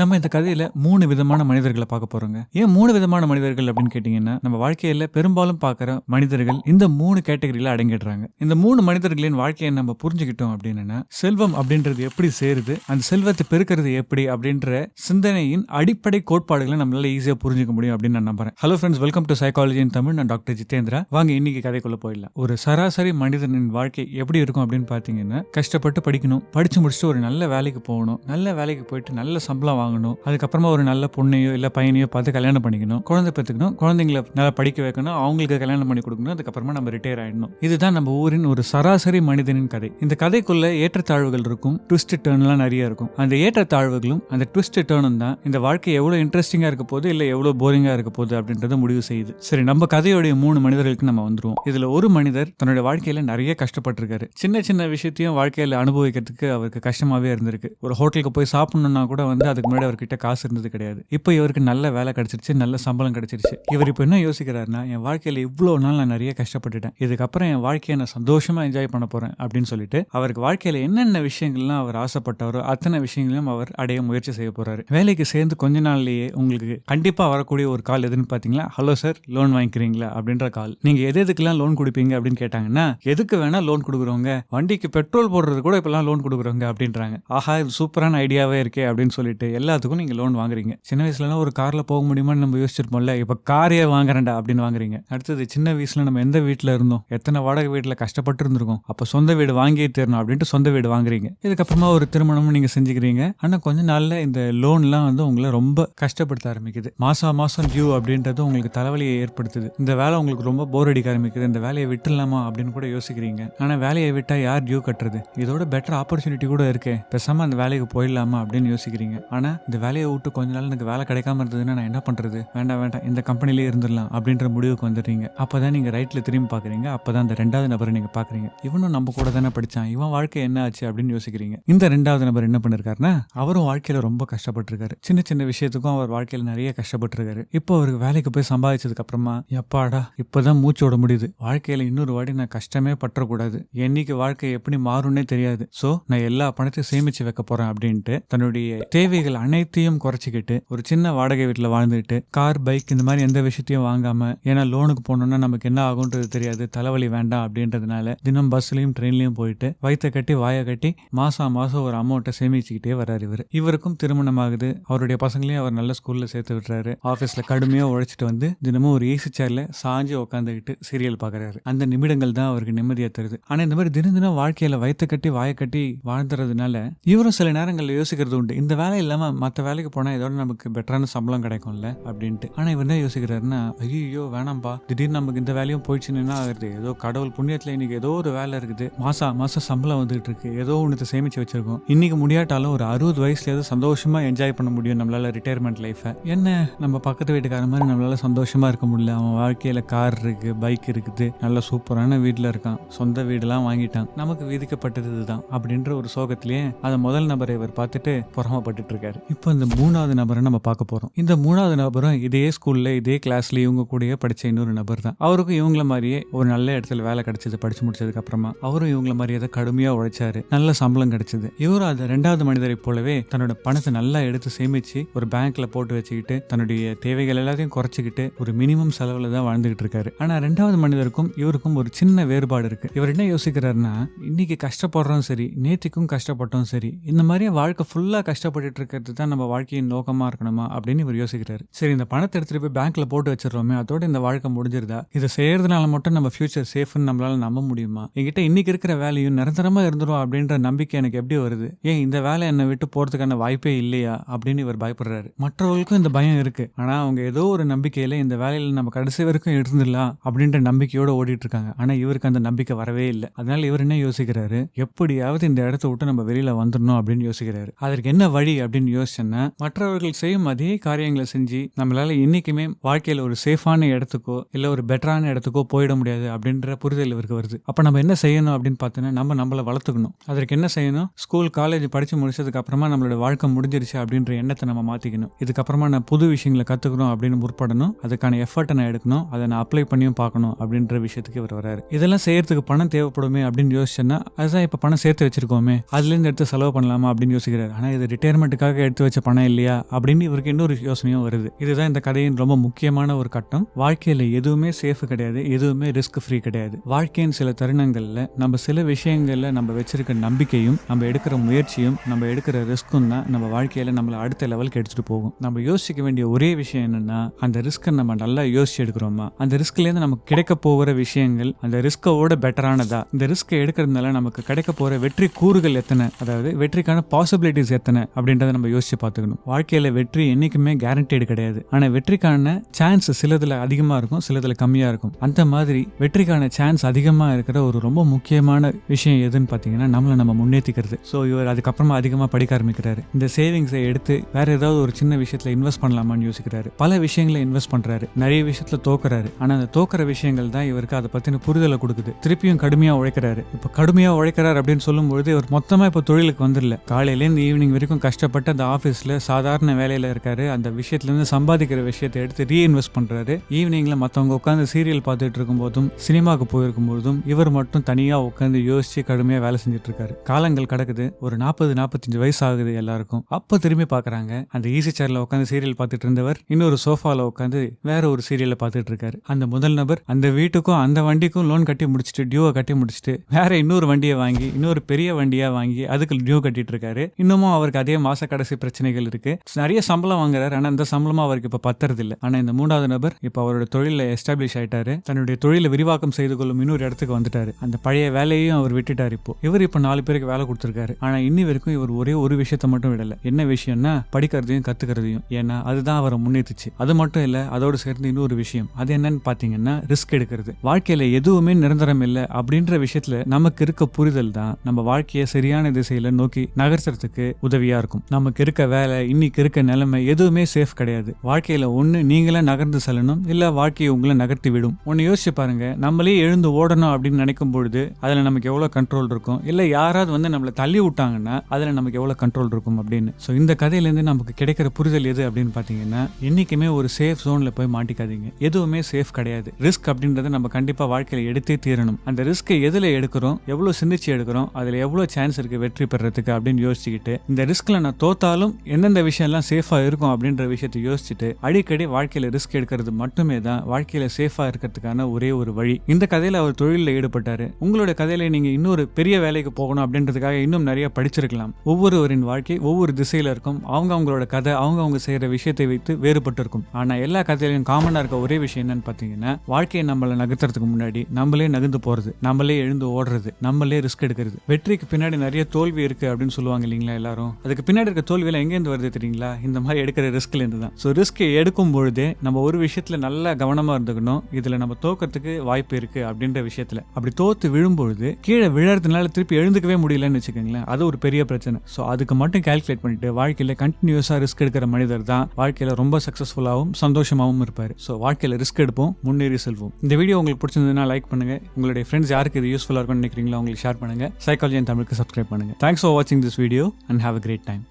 நம்ம இந்த கதையில மூணு விதமான மனிதர்களை பார்க்க போறோங்க. ஏன் மூணு விதமான மனிதர்கள் அப்படின்னு கேட்டீங்கன்னா நம்ம வாழ்க்கையில பெரும்பாலும் பார்க்குற மனிதர்கள் இந்த மூணு கேட்டகரியில அடங்கிடுறாங்க. இந்த மூணு மனிதர்களின் வாழ்க்கையை நம்ம புரிஞ்சுக்கிட்டோம் அப்படின்னா செல்வம் அப்படின்றது எப்படி சேருது அந்த செல்வத்தை பெருக்கிறது எப்படி அப்படின்ற சிந்தனையின் அடிப்படை கோட்பாடுகளை நம்மளால ஈஸியா புரிஞ்சுக்க முடியும் அப்படின்னு நான் நம்புறேன். Hello friends welcome to psychology in Tamil நான் டாக்டர் ஜிதேந்திரா. வாங்க இன்னைக்கு கதைக்குள்ள போயிடலாம். ஒரு சராசரி மனிதனின் வாழ்க்கை எப்படி இருக்கும் அப்படின்னு பார்த்தீங்கன்னா கஷ்டப்பட்டு படிக்கணும் படிச்சு முடிச்சுட்டு ஒரு நல்ல வேலைக்கு போகணும் நல்ல வேலைக்கு போயிட்டு நல்ல சம்பளம் வாங்கணும். அதுக்கப்புறமா ஒரு நல்ல பொண்ணையோ இல்லை பையனையோ பார்த்து கல்யாணம் பண்ணிக்கணும். குழந்தை பெற்றுக்கணும். குழந்தைங்கள நல்லா படிக்க வைக்கணும். அவங்களுக்கு கல்யாணம் பண்ணி கொடுக்கணும். அதுக்கப்புறமா நம்ம ரிட்டையர் ஆயிடணும். இதுதான் நம்ம ஊரின் ஒரு சராசரி மனிதனின் கதை. இந்த கதைக்குள்ள ஏற்றத்தாழ்வுகள் இருக்கும். ட்விஸ்ட் டேர்ன்லாம் நிறைய இருக்கும். அந்த ஏற்றத்தாழ்வுகளும் அந்த ட்விஸ்ட் டேர்னும் தான் இந்த வாழ்க்கை எவ்வளோ இன்ட்ரெஸ்டிங்காக இருக்க போகுது இல்லை எவ்வளோ போரிங்காக இருக்க போகுது அப்படின்றத முடிவு செய்யுது. சரி நம்ம கதையோடைய மூணு மனிதர்களுக்கு நம்ம வந்துருவோம். இதுல ஒரு மனிதர் தன்னுடைய வாழ்க்கையில நிறைய கஷ்டப்பட்டிருக்காரு. சின்ன சின்ன விஷயத்தையும் வாழ்க்கையில அனுபவிக்கிறதுக்கு அவருக்கு கஷ்டமாவே இருந்திருக்கு. ஒரு ஹோட்டலுக்கு போய் சாப்பிடணும்னா கூட வந்து அதுக்கு முன்னாடி அவர்கிட்ட காசு இருந்தது கிடையாது. இப்போ இவருக்கு நல்ல வேலை கிடைச்சிருச்சு நல்ல சம்பளம் கிடைச்சிருச்சு. இவர் இப்போ என்ன யோசிக்கிறாருன்னா என் வாழ்க்கையில இவ்வளோ நாள் நான் நிறைய கஷ்டப்பட்டுட்டேன். இதுக்கப்புறம் என் வாழ்க்கையை நான் சந்தோஷமா என்ஜாய் பண்ண போறேன். அப்படின்னு சொல்லிட்டு அவருக்கு வாழ்க்கையில என்னென்ன விஷயங்கள்லாம் அவர் ஆசைப்பட்டாரோ அத்தனை விஷயங்களையும் அவர் அடைய முயற்சி செய்ய போறாரு. வேலைக்கு சேர்ந்து கொஞ்ச நாள்லயே உங்களுக்கு கண்டிப்பா வரக்கூடிய ஒரு கால் எதுன்னு பாத்தீங்களா? ஹலோ சார் லோன் வாங்கிக்கிறீங்களா? அப்படின்ற கால். நீங்க எது எதுக்கெல்லாம் லோன் கொடுப்பீங்க அப்படின்னு கேட்டாங்கன்னா எதுக்கு வேணா லோன் கொடுக்குறவங்க வண்டிக்கு பெட்ரோல் போடுறது கூட இப்பெல்லாம் லோன் கொடுக்குறவங்க அப்படின்றாங்க. ஆஹா இது சூப்பரான ஐடியாவே இருக்கே அப்படின்னு சொல்லிட்டு எல்லாத்துக்கும் நீங்கள் லோன் வாங்குறீங்க. சின்ன வயசுலலாம் ஒரு காரில் போக முடியுமான்னு நம்ம யோசிச்சிருப்போம்ல. இப்போ காரையே வாங்குறேன்டா அப்படின்னு வாங்குறீங்க. அடுத்தது சின்ன வயசில் நம்ம எந்த வீட்டில் இருந்தோம்? எத்தனை வாடகை வீட்டில் கஷ்டப்பட்டு இருந்திருக்கோம்? அப்போ சொந்த வீடு வாங்கியே தரணும் அப்படின்ட்டு சொந்த வீடு வாங்குறீங்க. இதுக்கப்புறமா ஒரு திருமணமும் நீங்கள் செஞ்சுக்கிறீங்க. ஆனால் கொஞ்ச நாளில் இந்த லோன்லாம் வந்து உங்களை ரொம்ப கஷ்டப்படுத்த ஆரம்பிக்குது. மாதம் மாதம் டியூ அப்படின்றது உங்களுக்கு தலைவலியை ஏற்படுத்துது. இந்த வேலை உங்களுக்கு ரொம்ப போர் அடிக்க ஆரம்பிக்குது. இந்த வேலையை விட்டுடலாமா அப்படின்னு கூட யோசிக்கிறீங்க. ஆனால் வேலையை விட்டால் யார் டியூ கட்டுறது? இதோட பெட்டர் ஆப்பர்ச்சுனிட்டி கூட இருக்கே. பேசாம அந்த வேலைக்கு போயிடலாமா அப்படின்னு யோசிக்கிறீங்க. ஆனால் இந்த வேலையை விட்டு கொஞ்ச நாள் எனக்கு வேலை கிடைக்காம இருந்ததுன்னா நான் என்ன பண்றது? வேண்டாம் வேண்டாம். இந்த கம்பெனிலே இருந்துடலாம் அப்படின்ற முடிவுக்கு வந்துடுறீங்க அப்பதான் நீங்க ரைட்ல திரும்பி பாக்குறீங்க அப்பதான் அந்த ரெண்டாவது நபரை நீங்க பாக்குறீங்க இவனும் நம்ம கூட தானே படிச்சான். இவன் வாழ்க்கை என்ன ஆச்சு அப்படின்னு யோசிக்கிறீங்க. இந்த ரெண்டாவது நபர் என்ன பண்ணிருக்காருன்னா அவரும் வாழ்க்கையில ரொம்ப கஷ்டப்பட்டிருக்காரு. சின்ன சின்ன விஷயத்துக்கும் அவர் வாழ்க்கையில நிறைய கஷ்டப்பட்டிருக்காரு. இப்போ அவருக்கு வேலைக்கு போய் சம்பாதிச்சதுக்கு அப்புறமா எப்பாடா இப்பதான் மூச்சு விட முடியுது. வாழ்க்கையில இன்னொரு வாட்டி நான் கஷ்டமே பற்றக்கூடாது. என்னைக்கு வாழ்க்கை எப்படி மாறும்னே தெரியாது. சோ நான் எல்லா பணத்தையும் சேமிச்சு வைக்க போறேன் அப்படின்ட்டு தன்னுடைய தேவைகள் அனைத்தையும் குறைச்சிக்கிட்டு ஒரு சின்ன வாடகை வீட்டில் வாழ்ந்துட்டு கார் பைக் இந்த மாதிரி எந்த விஷயத்தையும் வாங்காம ஏன்னா லோனுக்கு போனோம்னா நமக்கு என்ன ஆகுன்றது தெரியாது தலைவலி வேண்டாம் அப்படின்றதுனால தினம் பஸ்லையும் ட்ரெயின்லையும் போயிட்டு வயிற்ற கட்டி வாயை கட்டி மாசம் மாசம் ஒரு அமௌண்ட்டை சேமிச்சுக்கிட்டே வர்றாரு இவர். இவருக்கும் திருமணம் ஆகுது அவருடைய பசங்களையும் அவர் நல்ல ஸ்கூல்ல சேர்த்து விடுறாரு. ஆஃபீஸ்ல கடுமையாக உழைச்சிட்டு வந்து தினமும் ஒரு ஏசி சேர்ல சாஞ்சு உட்காந்துக்கிட்டு சீரியல் பார்க்குறாரு அந்த நிமிடங்கள் தான் அவருக்கு நிம்மதியாக தருது. ஆனால் இந்த மாதிரி தினம் தினம் வாழ்க்கையில வயிற்ற கட்டி வாயை கட்டி வாழ்ந்துறதுனால இவரும் சில நேரங்களில் யோசிக்கிறது உண்டு. இந்த வேலை இல்லாம மற்ற வேலைக்கு போனால் இதோட நமக்கு பெட்டரான சம்பளம் கிடைக்கும்ல அப்படின்ட்டு. ஆனால் இவர் என்ன யோசிக்கிறாருன்னா ஐயோ வேணாம்பா. திடீர்னு நமக்கு இந்த வேலையும் போயிடுச்சுன்னு என்ன ஆகுது ஏதோ கடவுள் புண்ணியத்தில் இன்னைக்கு ஏதோ ஒரு வேலை இருக்குது. மாதம் மாசம் சம்பளம் வந்துட்டு இருக்கு. ஏதோ ஒன்று சேமிச்சு வச்சிருக்கோம். இன்னைக்கு முடியாட்டாலும் ஒரு அறுபது வயசுல ஏதோ சந்தோஷமா என்ஜாய் பண்ண முடியும் நம்மளால ரிட்டையர்மெண்ட் லைஃபை என்ன? நம்ம பக்கத்து வீட்டுக்கார மாதிரி நம்மளால சந்தோஷமா இருக்க முடியல. அவன் வாழ்க்கையில கார் இருக்கு பைக் இருக்குது. நல்ல சூப்பரான வீட்டில் இருக்கான். சொந்த வீடெல்லாம் வாங்கிட்டான். நமக்கு விதிக்கப்பட்டது இதுதான் அப்படின்ற ஒரு சோகத்திலேயே அதை முதல் நபரை இவர் பார்த்துட்டு பொறாமப்பட்டுட்டு இருக்காரு. இப்போ இந்த மூணாவது நபரை நம்ம பார்க்க போறோம். இந்த மூணாவது நபரும் இதே ஸ்கூல்ல இதே கிளாஸ்ல இவங்க கூட படிச்ச இன்னொரு நபர் தான். அவருக்கும் இவங்கள மாதிரியே ஒரு நல்ல இடத்துல வேலை கிடைச்சது படிச்சு முடிச்சதுக்கு அப்புறமா அவரும் இவங்கள மாதிரியே தான் கடுமையா உழைச்சாரு. நல்ல சம்பளம் கிடைச்சது. இவரும் அந்த ரெண்டாவது மனிதரை போலவே தன்னோட பணத்தை நல்லா எடுத்து சேமிச்சு ஒரு பேங்க்ல போட்டு வச்சுக்கிட்டு தன்னுடைய தேவைகள் எல்லாத்தையும் குறைச்சிக்கிட்டு ஒரு மினிமம் செலவுல தான் வாழ்ந்துகிட்டு இருக்காரு. ஆனா ரெண்டாவது மனிதருக்கும் இவருக்கும் ஒரு சின்ன வேறுபாடு இருக்கு. இவர் என்ன யோசிக்கிறாருன்னா இன்னைக்கு கஷ்டப்படுறோம் சரி நேத்திக்கும் கஷ்டப்பட்டோம் சரி இந்த மாதிரி வாழ்க்கை ஃபுல்லா கஷ்டப்பட்டுட்டு இருக்கிறது தான் நம்ம வாழ்க்கையின் நோக்கமாக இருக்கணுமா அப்படின்னு இவர் யோசிக்கிறாரு. சரி இந்த பணத்தை எடுத்துகிட்டு போய் பேங்க்கில் போட்டு வச்சிடறோமே அதோட இந்த வாழ்க்கை முடிஞ்சிருதா? இதை செய்யறதுனால மட்டும் நம்ம ஃபியூச்சர் சேஃப்னு நம்மளால நம்ப முடியுமா? என்கிட்ட இன்னைக்கு இருக்கிற வேலையும் நிரந்தரமா இருந்துடும் அப்படின்ற நம்பிக்கை எனக்கு எப்படி வருது? ஏன் இந்த வேலை என்னை விட்டு போறதுக்கான வாய்ப்பே இல்லையா? அப்படின்னு இவர் பயப்படுறாரு. மற்றவர்களுக்கும் இந்த பயம் இருக்கு. ஆனா அவங்க ஏதோ ஒரு நம்பிக்கையில இந்த வேலையில நம்ம கடைசி வரைக்கும் இருந்துடலாம் அப்படின்ற நம்பிக்கையோட ஓடிட்டு இருக்காங்க. ஆனா இவருக்கு அந்த நம்பிக்கை வரவே இல்லை. அதனால இவர் என்ன யோசிக்கிறாரு? எப்படியாவது இந்த இடத்த விட்டு நம்ம வெளியில வந்துடணும் அப்படின்னு யோசிக்கிறாரு. அதற்கு என்ன வழி அப்படின்னு யோசிச்சேன்னா மற்றவர்கள் செய்யும் அதே காரியங்களை செஞ்சு நம்மளால என்னைக்குமே வாழ்க்கையில ஒரு சேஃபான இடத்துக்கோ இல்ல ஒரு பெட்டரான இடத்துக்கோ போயிட முடியாது அப்படின்ற புரிதல் இவருக்கு வருது. அப்ப நம்ம என்ன செய்யணும் அப்படின்னு பார்த்தோன்னா நம்ம நம்மளை வளர்த்துக்கணும். அதற்கு என்ன செய்யணும்? ஸ்கூல் காலேஜ் படிச்சு முடிச்சதுக்கு அப்புறமா நம்மளோட வாழ்க்கை முடிஞ்சிருச்சு அப்படின்ற எண்ணத்தை நம்ம மாத்திக்கணும். இதுக்கப்புறமா நான் புது விஷயங்களை கத்துக்கணும் அப்படின்னு முற்படணும். அதுக்கான எஃபர்ட்டை நான் எடுக்கணும். அதை நான் அப்ளை பண்ணியும் பார்க்கணும் அப்படின்ற விஷயத்துக்கு இவர் வராரு. இதெல்லாம் செய்யறதுக்கு பணம் தேவைப்படுமே அப்படின்னு யோசிச்சேன்னா அதுதான் இப்ப பணம் சேர்த்து வச்சிருக்கோமே அதுல இருந்து எடுத்து செலவு பண்ணலாமா அப்படின்னு யோசிக்கிறாரு. ஆனா இது ரிட்டையர்மெண்ட்டுக்காக எடுத்து வச்ச பணம் இல்லையா அப்படின்னு இவருக்கு இன்னொரு யோசனையும் வருது. இதுதான் இந்த கதையின் ரொம்ப முக்கியமான ஒரு கட்டம். வாழ்க்கையில எதுவுமே சேஃப் கிடையாது எதுவுமே ரிஸ்க் ஃப்ரீ கிடையாது. வாழ்க்கையின் சில தருணங்கள்ல நம்ம சில விஷயங்கள்ல நம்ம வச்சிருக்க நம்பிக்கையும் நம்ம எடுக்கிற முயற்சியும் நம்ம எடுக்கிற ரிஸ்க்கும் தான் நம்ம வாழ்க்கையில நம்மளை அடுத்த லெவலுக்கு எடுத்துட்டு போகும். நம்ம யோசிக்க வேண்டிய ஒரே விஷயம் என்னன்னா அந்த ரிஸ்க்கை நம்ம நல்லா யோசிச்சு எடுக்கிறோமா? அந்த ரிஸ்க்ல இருந்து நமக்கு கிடைக்க போகிற விஷயங்கள் அந்த ரிஸ்கோட பெட்டரானதா இந்த ரிஸ்க்கை எடுக்கிறதுனால நமக்கு கிடைக்க போற வெற்றி கூறுகள் எத்தனை? அதாவது வெற்றிக்கான பாசிபிலிட்டிஸ் எத்தனை? அப்படின்றத நம்ம யோசிச்சு பார்த்துக்கணும். வாழ்க்கையில் வெற்றி என்னைக்குமே கேரண்டீடு கிடையாது. ஆனால் வெற்றிக்கான சான்ஸ் சிலதில் அதிகமாக இருக்கும் சிலதில் கம்மியாக இருக்கும். அந்த மாதிரி வெற்றிக்கான சான்ஸ் அதிகமாக இருக்கிற ஒரு ரொம்ப முக்கியமான விஷயம் எதுன்னு பார்த்தீங்கன்னா நம்மளை நம்ம முன்னேற்றிக்கிறது ஸோ இவர் அதுக்கப்புறமா அதிகமாக படிக்க ஆரம்பிக்கிறாரு. இந்த சேவிங்ஸை எடுத்து வேற ஏதாவது ஒரு சின்ன விஷயத்தில் இன்வெஸ்ட் பண்ணலாமான்னு யோசிக்கிறாரு. பல விஷயங்களை இன்வெஸ்ட் பண்ணுறாரு நிறைய விஷயத்தில் தோக்குறாரு. ஆனால் அந்த தோக்குற விஷயங்கள் தான் இவருக்கு அதை பற்றின புரிதலை கொடுக்குது. திருப்பியும் கடுமையாக உழைக்கிறாரு. இப்போ கடுமையாக உழைக்கிறார் அப்படின்னு சொல்லும்போது இவர் மொத்தமாக இப்போ தொழிலுக்கு வந்துடல காலையிலேருந்து ஈவினிங் வரைக்கும் கஷ்டப்பட்டு அந்த ஆஃபீஸில் சாதாரண வேலையில் இருக்காரு. அந்த விஷயத்துலேருந்து சம்பாதிக்கிற விஷயத்தை எடுத்து ரீஇன்வெஸ்ட் பண்ணுறாரு ஈவினிங்கில் மற்றவங்க உட்காந்து சீரியல் பார்த்துட்டு இருக்கும்போதும் சினிமாவுக்கு போயிருக்கும் போதும் இவர் மட்டும் தனியாக உட்காந்து யோசிச்சு கடுமையாக வேலை செஞ்சுட்டு இருக்காரு. காலங்கள் கிடக்குது. ஒரு நாற்பது நாற்பத்தஞ்சு வயசு ஆகுது எல்லாருக்கும். அப்போ திரும்பி பார்க்குறாங்க. அந்த ஈசி சேர்ல உட்காந்து சீரியல் பார்த்துட்டு இருந்தவர் இன்னொரு சோஃபாவில் உட்காந்து வேற ஒரு சீரியலை பார்த்துட்டு இருக்காரு. அந்த முதல் நபர் அந்த வீட்டுக்கும் அந்த வண்டிக்கும் லோன் கட்டி முடிச்சுட்டு டியூவை கட்டி முடிச்சுட்டு வேற இன்னொரு வண்டியை வாங்கி இன்னொரு பெரிய வண்டியாக வாங்கி அதுக்கு டியூ கட்டிட்டு இருக்காரு. இன்னமும் அவருக்கு அதே மாச கடைசி பிரச்சனைகள் இருக்கு. நிறைய சம்பளம் வாங்குறாரு. ஆனா அந்த சம்பளமும் அவருக்கு இப்ப பத்துறது இல்லை ஆனா இந்த மூணாவது நபர் இப்ப அவரோட தொழில எஸ்டாப்ளிஷ் ஆயிட்டாரு. தன்னுடைய தொழிலை விரிவாக்கம் செய்து கொள்ளும் இன்னொரு இடத்துக்கு வந்துட்டாரு. அந்த பழைய வேலையையும் அவர் விட்டுட்டாரு இப்போ. இவர் இப்ப நாலு பேருக்கு வேலை கொடுத்துருக்காரு. ஆனா இன்னி வரைக்கும் இவர் ஒரே ஒரு விஷயத்த மட்டும் விடல. என்ன விஷயம்னா படிக்கிறதையும் கத்துக்கிறதையும். ஏன்னா அதுதான் அவரை முன்னேற்றுச்சு அது மட்டும் இல்ல அதோடு சேர்ந்து இன்னொரு விஷயம். அது என்னன்னு பாத்தீங்கன்னா ரிஸ்க் எடுக்கிறது. வாழ்க்கையில எதுவுமே நிரந்தரம் இல்லை அப்படின்ற விஷயத்துல நமக்கு இருக்க புரிதல் தான் நம்ம வாழ்க்கையை சரியான திசையில நோக்கி நகர்த்துறதுக்கு உதவியா இருக்கும். நமக்கு இருக்க வேலை இன்னைக்கு இருக்க நிலைமை எதுவுமே சேஃப் கிடையாது. வாழ்க்கையில ஒன்று நீங்களே நகர்ந்து செல்லணும் இல்லை வாழ்க்கையை உங்களை நகர்த்தி விடும். ஒன்று யோசிச்சு பாருங்க நம்மளே எழுந்து ஓடணும் அப்படின்னு நினைக்கும் பொழுது அதில் நமக்கு எவ்வளோ கண்ட்ரோல் இருக்கும்? இல்லை யாராவது வந்து நம்மளை தள்ளி விட்டாங்கன்னா அதில் நமக்கு எவ்வளோ கண்ட்ரோல் இருக்கும் அப்படின்னு? ஸோ இந்த கதையிலேருந்து நமக்கு கிடைக்கிற புரிதல் எது அப்படின்னு பார்த்தீங்கன்னா என்றைக்குமே ஒரு சேஃப் ஜோனில் போய் மாட்டிக்காதீங்க. எதுவுமே சேஃப் கிடையாது. ரிஸ்க் அப்படின்றத நம்ம கண்டிப்பாக வாழ்க்கையில் எடுத்தே தீரணும். அந்த ரிஸ்க்கை எதில் எடுக்கிறோம் எவ்வளோ சிந்திச்சு எடுக்கிறோம் அதில் எவ்வளோ சான்ஸ் இருக்குது வெற்றி பெறத்துக்கு அப்படின்னு யோசிச்சுக்கிட்டு இந்த ரிஸ்கில் நான் தோத்தாலும் எந்தெந்த விஷயம்லாம் சேஃபாக இருக்கும் அப்படின்ற விஷயத்தை யோசிச்சுட்டு அடிக்கடி வாழ்க்கையில் ரிஸ்க் எடுக்கிறது மட்டுமே தான் வாழ்க்கையில் சேஃபாக இருக்கிறதுக்கான ஒரே ஒரு வழி. இந்த கதையில் அவர் தொழிலில் ஈடுபட்டாரு. உங்களோட கதையில நீங்கள் இன்னொரு பெரிய வேலைக்கு போகணும் அப்படின்றதுக்காக இன்னும் நிறைய படிச்சிருக்கலாம். ஒவ்வொருவரின் வாழ்க்கை ஒவ்வொரு திசையில இருக்கும். அவங்க அவங்களோட கதை அவங்க அவங்க செய்கிற விஷயத்தை வைத்து வேறுபட்டு இருக்கும் ஆனா எல்லா கதையிலையும் காமனா இருக்க ஒரே விஷயம் என்னன்னு பார்த்தீங்கன்னா வாழ்க்கையை நம்மளை நகர்த்துறதுக்கு முன்னாடி நம்மளே நகர்ந்து போறது நம்மளே எழுந்து ஓடுறது நம்மளே ரிஸ்க் எடுக்கிறது. வெற்றிக்கு பின்னாடி நிறைய தோல்வி இருக்கு அப்படின்னு சொல்லுவாங்க இல்லைங்களா எல்லாரும்? அதுக்கு பின்னாடி இருக்க தோல்வியெல்லாம் எங்கேருந்து வருது தெரியுங்களா? இந்த மாதிரி எடுக்கிற ரிஸ்க்லேருந்து தான் ஸோ ரிஸ்க் எடுக்கும் பொழுதே நம்ம ஒரு விஷயத்துல நல்லா கவனமா இருந்துக்கணும். இதுல நம்ம தோக்கிறதுக்கு வாய்ப்பு இருக்கு அப்படின்ற விஷயத்துல. அப்படி தோற்று விழும்பொழுது கீழே விழறதுனால திருப்பி எழுந்துக்கவே முடியலன்னு வச்சுக்கோங்களேன். அது ஒரு பெரிய பிரச்சனை. ஸோ அதுக்கு மட்டும் கால்குலேட் பண்ணிட்டு வாழ்க்கையில் கண்டினியூஸாக ரிஸ்க் எடுக்கிற மனிதர் தான் வாழ்க்கையில் ரொம்ப சக்ஸஸ்ஃபுல்லாகவும் சந்தோஷமாகவும் இருப்பார். ஸோ வாழ்க்கையில் ரிஸ்க் எடுப்போம் முன்னேறி செல்வோம். இந்த வீடியோ உங்களுக்கு பிடிச்சிருந்ததுன்னா லைக் பண்ணுங்க. உங்களுடைய ஃப்ரெண்ட்ஸ் யாருக்கு இது யூஸ்ஃபுல்லாக இருக்கும்னு நினைக்கிறீங்களோ அவங்களுக்கு ஷேர் பண்ணுங்க. சைக்காலஜி தமிழுக்கு சப்ஸ்கிரைப் பண்ணுங்க. தேங்க்ஸ் ஃபார் வாட்சிங் this video and have a great time